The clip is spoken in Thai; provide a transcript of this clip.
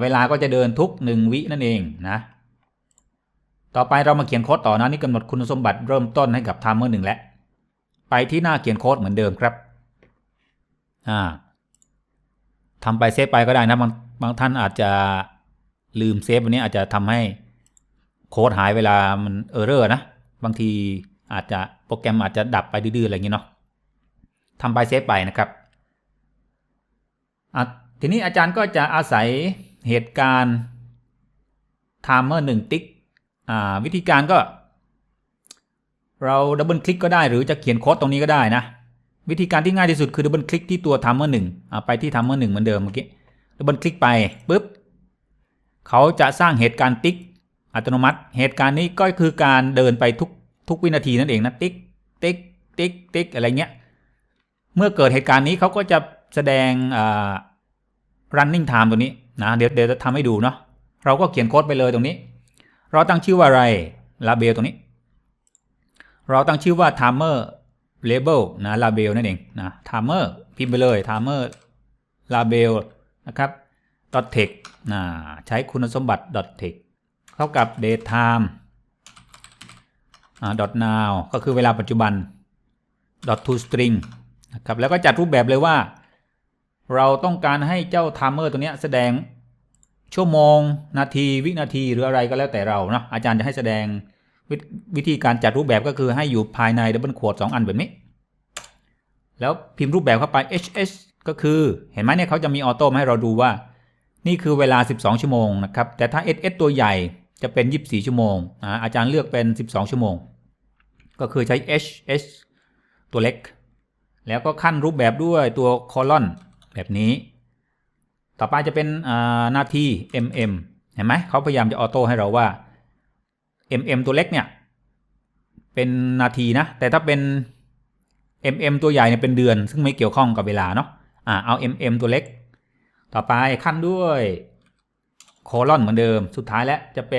เวลาก็จะเดินทุก 1 วินั่นเองนะ ต่อไปเรามาเขียนโค้ดต่อนะนี่กำหนดคุณสมบัติเริ่มต้นให้กับ timer หนึ่งแล้วไปที่หน้าเขียนโค้ดเหมือนเดิมครับอ่าทำไปเซฟไปก็ได้นะบางบางท่านอาจจะลืมเซฟวันนี้อาจจะทำให้โค้ดหายเวลามันเออร์เรอร์นะ บางทีอาจจะโปรแกรมอาจจะดับไปดื้อๆอะไรอย่างนี้เนาะทำไปเซฟไปนะครับอะทีนี้อาจารย์ก็จะอาศัย เหตุการณ์ timer หนึ่งติ๊กวิธีการก็ เราดับเบิลคลิกก็ได้หรือจะเขียนโค้ดตรงนี้ก็ได้นะ วิธีการที่ง่ายที่สุดคือดับเบิลคลิกที่ตัว timer หนึ่งอ่าไปที่ timer หนึ่งเหมือนเดิมเมื่อกี้ดับเบิลคลิกไปปุ๊บเขาจะสร้างเหตุการณ์ติ๊กอัตโนมัติ เหตุการณ์นี้ก็คือการเดินไปทุกทุกวินาทีนั่นเองนะติ๊กติ๊กติ๊กติ๊กอะไรเงี้ยเมื่อเกิดเหตุการณ์นี้เขาก็จะแสดง running time ตัวนี้ นะเดี๋ยวเดี๋ยวจะทำให้ดูเนาะเราก็เขียนโค้ดไปเลยตรงนี้ เราตั้งชื่อว่าอะไร label ตรงนี้ เราตั้งชื่อว่า timer label นะ label นั่นเองนะ timer พิมพ์ไปเลย timer label นะครับ .text นะใช้คุณสมบัติ .text เท่ากับ date time อ่า .now ก็คือเวลาปัจจุบัน .to string นะครับแล้วก็จัดรูปแบบเลยว่า เราต้องการให้เจ้า timer ตัวนี้แสดงชั่วโมง นาทีวินาทีหรืออะไรก็แล้วแต่เราเนาะอาจารย์จะให้แสดงววิธีการจัดรูปแบบก็คือให้อยู่ภายในดับเบิลขวดสองอันแบบนี้ แล้วพิมพ์รูปแบบเข้าไป hs ก็คือเห็นไหมเนี่ยเขาจะมีออโต้มาให้เราดูว่า นี่คือเวลา 12 ชั่วโมงนะครับ แต่ถ้า ss ตัวใหญ่จะเป็น 24 ชั่วโมงนะอาจารย์เลือกเป็น 12 ชั่วโมง ก็คือใช้ hs ตัวเล็ก แล้วก็ขั้นรูปแบบด้วยตัวคอลอน แบบนี้ ต่อไปจะเป็นหน้าที่ mm เห็นไหมเขาพยายามจะออโต้ให้เราว่า mm ตัวเล็กเนี่ย เป็นนาทีนะ แต่ถ้าเป็น mm ตัวใหญ่เนี่ยเป็นเดือน ซึ่งไม่เกี่ยวข้องกับเวลาเนาะอ่าเอา mm ตัวเล็ก ต่อไปขั้นด้วยโคลอนเหมือนเดิมสุดท้ายแล้วจะเป็น